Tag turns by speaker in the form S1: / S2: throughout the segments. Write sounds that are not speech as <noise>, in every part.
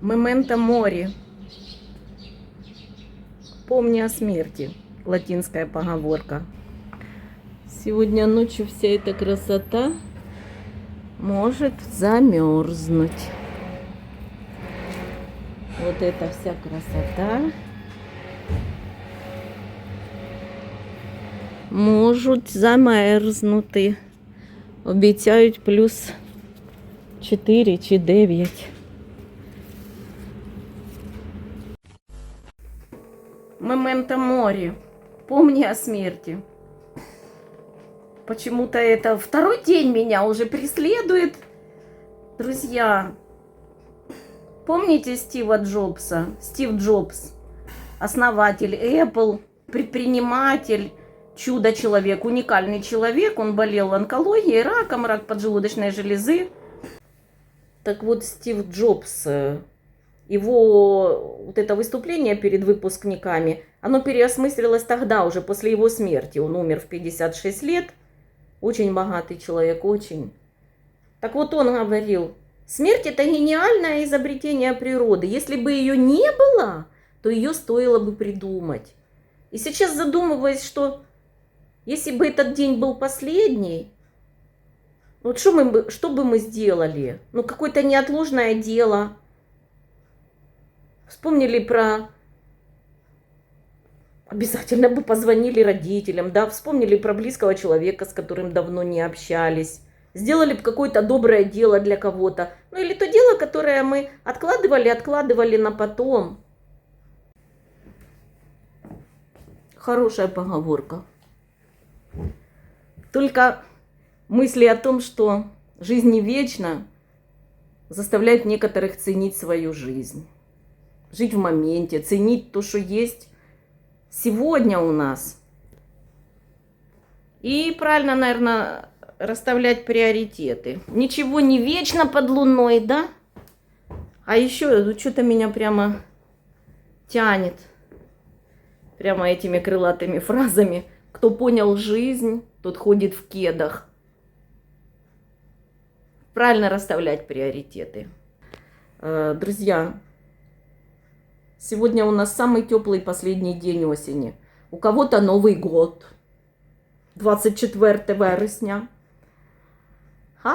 S1: Мементо мори. Помни о смерти. Латинская поговорка. Сегодня ночью вся эта красота может замерзнуть. Вот эта вся красота можуть замерзнути. Обіцяють плюс 4 чи 9. Мементо мори. Помни о смерти. Почему-то это второй день меня уже преследует. Друзья, помните Стива Джобса? Стив Джобс, основатель Apple, предприниматель, чудо-человек, уникальный человек. Он болел онкологией, раком, рак поджелудочной железы. Так вот, Стив Джобс, э, его вот это выступление перед выпускниками, оно переосмыслилось тогда, уже после его смерти. Он умер в 56 лет. Очень богатый человек, очень. Так вот он говорил, смерть это гениальное изобретение природы. Если бы ее не было, то ее стоило бы придумать. И сейчас задумываясь, что если бы этот день был последний, вот что, мы, что бы мы сделали? Ну, какое-то неотложное дело. Вспомнили про... Обязательно бы позвонили родителям, да, вспомнили про близкого человека, с которым давно не общались. Сделали бы какое-то доброе дело для кого-то. Ну, или то дело, которое мы откладывали, откладывали на потом. Хорошая поговорка. Только мысли о том, что жизнь не вечна, заставляют некоторых ценить свою жизнь. Жить в моменте, ценить то, что есть сегодня у нас. И правильно, наверное, расставлять приоритеты. Ничего не вечно под луной, да? А еще что-то меня прямо тянет прямо этими крылатыми фразами. Кто понял жизнь, тот ходит в кедах. Правильно расставлять приоритеты. Э, Друзья, сегодня у нас самый теплый последний день осени. У кого-то Новый год. 24 вересня. А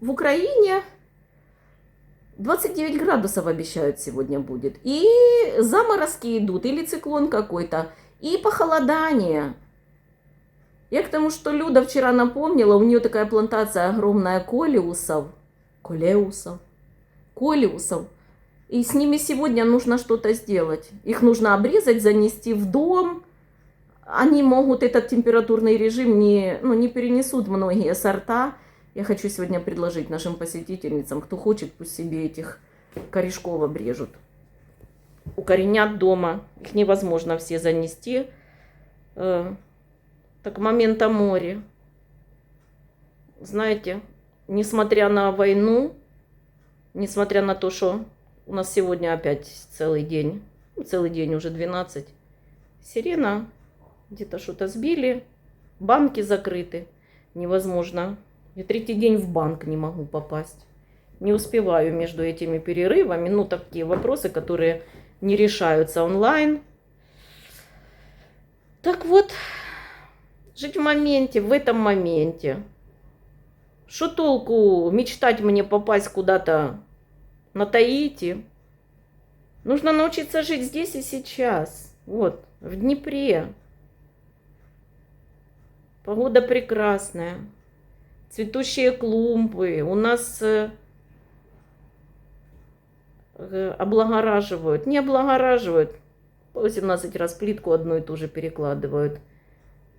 S1: в Украине 29 градусов обещают сегодня будет. И заморозки идут, или циклон какой-то, и похолодание. Я к тому, что Люда вчера напомнила, у нее такая плантация огромная колеусов. Колеусов. Колеусов. И с ними сегодня нужно что-то сделать. Их нужно обрезать, занести в дом. Они могут этот температурный режим не, ну, не перенесут многие сорта. Я хочу сегодня предложить нашим посетительницам, кто хочет, пусть себе этих корешков обрежут. Укоренят дома. Их невозможно все занести. Э, Так момента море. Знаете, несмотря на войну, несмотря на то, что у нас сегодня опять целый день, целый день уже 12, сирена, где-то что-то сбили, банки закрыты, невозможно. Я третий день в банк не могу попасть. Не успеваю между этими перерывами. Ну, такие вопросы, которые не решаются онлайн. Так вот, жить в моменте, в этом моменте. Что толку мечтать мне попасть куда-то на Таити? Нужно научиться жить здесь и сейчас. Вот, в Днепре. Погода прекрасная. Цветущие клумбы. У нас э, э, облагораживают. Не облагораживают. По 18 раз плитку одну и ту же перекладывают.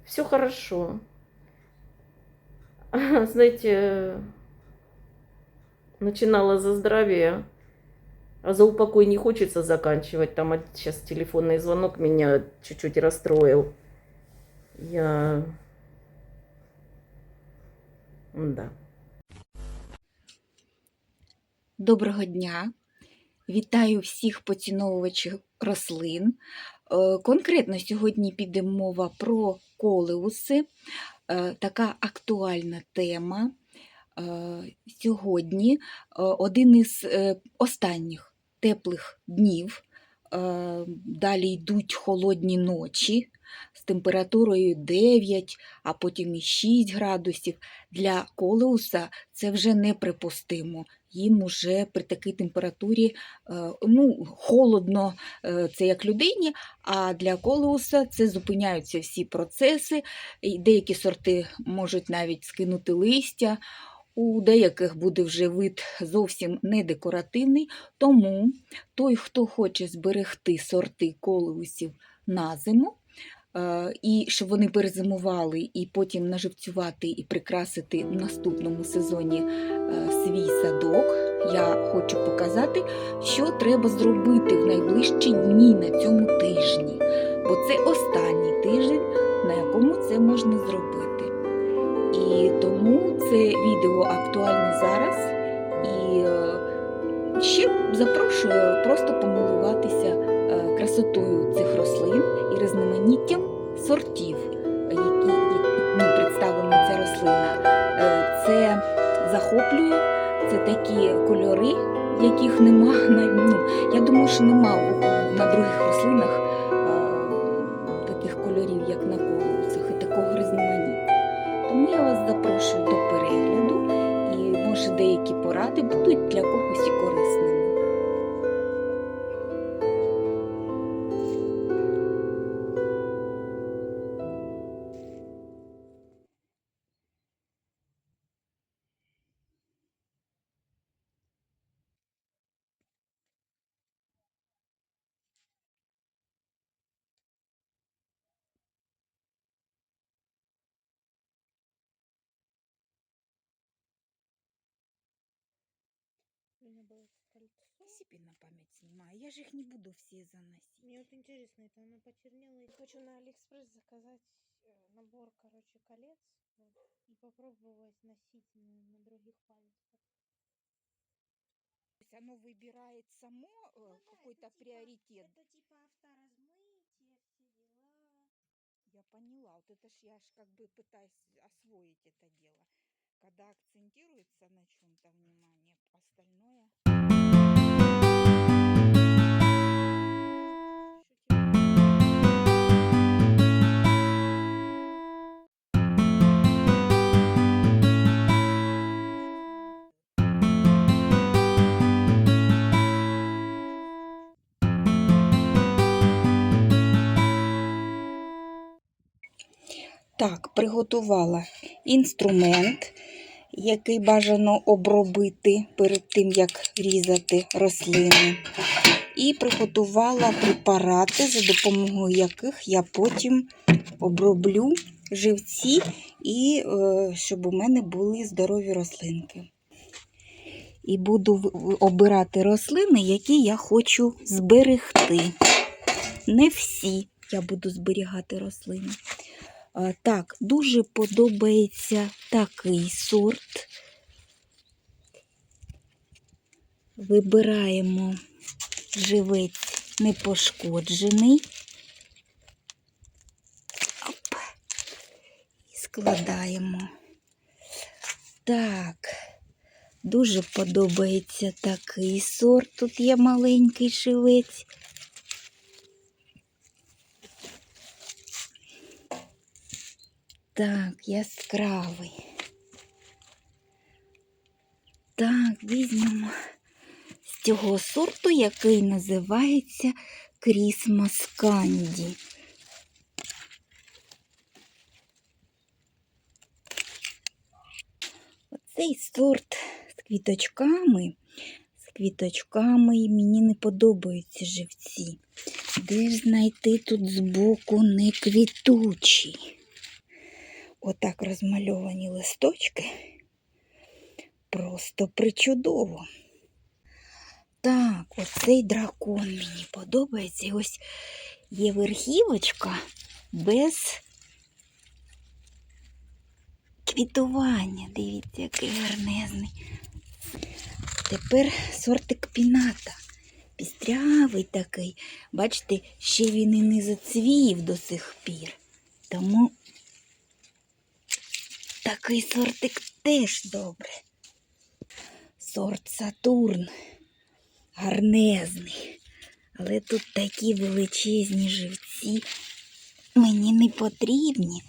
S1: Все хорошо. <laughs> Знаете, начинала за здравие, а за упокой не хочется заканчивать. Там сейчас телефонный звонок меня чуть-чуть расстроил. Я... Да.
S2: Доброго дня! Вітаю всіх поціновувачів рослин. Е, Конкретно сьогодні піде мова про колеуси. Е, Така актуальна тема. Е, Сьогодні е, один із е, останніх теплих днів. Далі йдуть холодні ночі з температурою 9, а потім і 6 градусів. Для колеуса це вже неприпустимо. Їм уже при такій температурі ну, холодно, це як людині, а для колеуса це зупиняються всі процеси. Деякі сорти можуть навіть скинути листя. У деяких буде вже вид зовсім не декоративний, тому той, хто хоче зберегти сорти колеусів на зиму, е, і щоб вони перезимували, і потім наживцювати і прикрасити в наступному сезоні е, свій садок, я хочу показати, що треба зробити в найближчі дні на цьому тижні. Бо це останній тиждень, на якому це можна зробити. І тому це відео актуальне зараз. І е, ще запрошую просто помилуватися е, красотою цих рослин і різноманіттям сортів, які, які представлена ця рослина. Е, Це захоплює, це такі кольори, яких нема. <laughs> Ну, я думаю, що нема на других рослинах таких кольорів, як на колосах, я вас запрошую до перегляду, і може деякі поради будуть для когось і корисними.
S3: У меня было кольцо.
S2: Собі на пам'ять знімаю, я ж їх не буду всі заносити.
S3: Мне вот интересно, это оно почернело. Я хочу на Алиэкспресс заказать э, набор, короче, колец вот, и попробовать носить на, на других пальцах.
S2: То есть оно выбирает само э, какой-то приоритет.
S3: Это типа авторазмытие, все дела.
S2: Я поняла, вот это ж я ж как бы пытаюсь освоить это дело. Когда акцентируется на чем-то внимание, остальное. Так, приготувала інструмент, який бажано обробити перед тим, як різати рослини. І приготувала препарати, за допомогою яких я потім оброблю живці, і е, щоб у мене були здорові рослинки. І буду обирати рослини, які я хочу зберегти. Не всі я буду зберігати рослини. Так, дуже подобається такий сорт. Вибираємо живець непошкоджений. Оп. І складаємо. Так, дуже подобається такий сорт. Тут є маленький шивець. Так, яскравий. Так, візьмемо з цього сорту, який називається Крісмас Канді. Оцей сорт з квіточками, з квіточками мені не подобаються живці. Де ж знайти тут збоку не квітучі? Отак розмальовані листочки. Просто причудово. Так, оцей дракон мені подобається. Ось є верхівочка без квітування. Дивіться, який гарнезний. Тепер сортик піната. Пістрявий такий. Бачите, ще він і не зацвів до сих пір. Тому такий сортик теж добре. Сорт Сатурн. гарнезний. Але тут такі величезні живці. Мені не потрібні.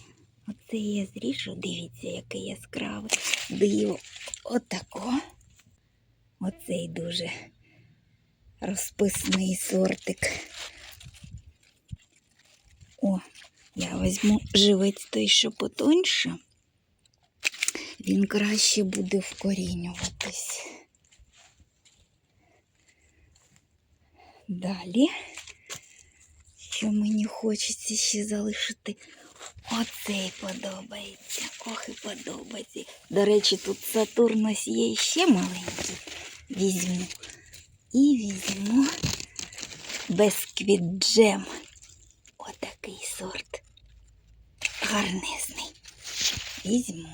S2: Оце я зріжу, дивіться, яке яскраве диво. Отако. Оцей дуже розписний сортик. О, я візьму живець той, що потоньше. Він краще буде вкорінюватись. Далі, що мені хочеться ще залишити, оцей подобається. Ох і подобається. До речі, тут Сатурн ось є ще маленький. Візьму. І візьму бисквіт джем. Отакий сорт. Гарнезний. Візьму.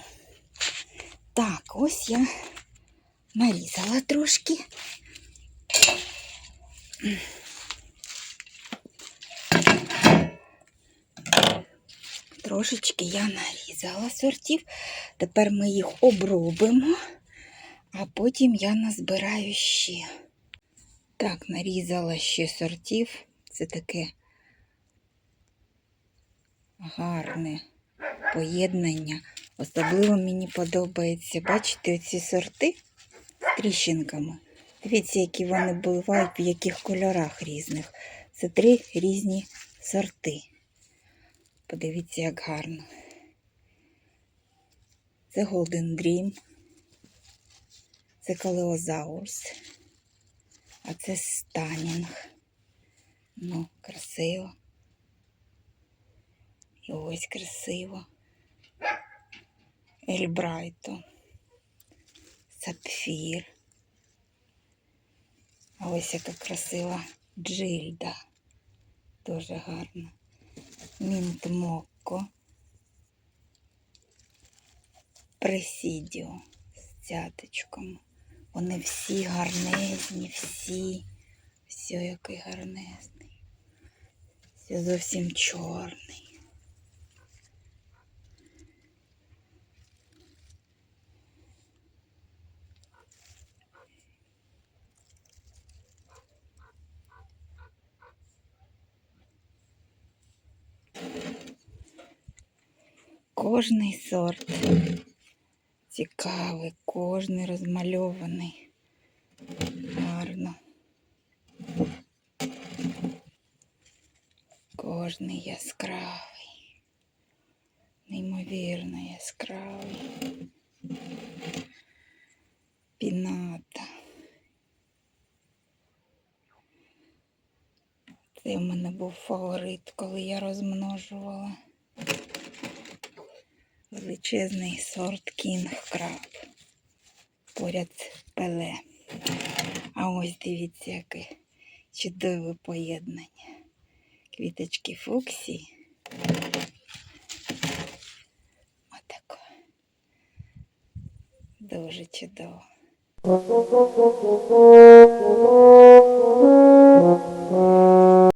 S2: Так, ось я нарізала трошки. Трошечки я нарізала сортів. Тепер ми їх обробимо, а потім я назбираю ще. Так, нарізала ще сортів. Це таке гарне поєднання. Особливо мені подобається, бачите, оці сорти з тріщинками. Дивіться, які вони бувають, в яких кольорах різних. Це три різні сорти. Подивіться, як гарно. Це Golden Dream, це Калеозаурс, а це Станінг. Ну, красиво. І ось красиво. Ельбрайто, Сапфір. А ось яка красива Джильда. Дуже гарна. Мінт Мокко. Пресідіо з цяточком. Вони всі гарнезні, всі. Все який гарнезний. Все зовсім чорний. Кожний сорт цікавий, кожний розмальований. Гарно. Кожний яскравий. Неймовірно яскравий. Піната. Це в мене був фаворит, коли я розмножувала величезний сорт кінг краб. Поряд пеле. А ось дивіться, яке чудове поєднання. Квіточки фуксі. Отако. Дуже чудово.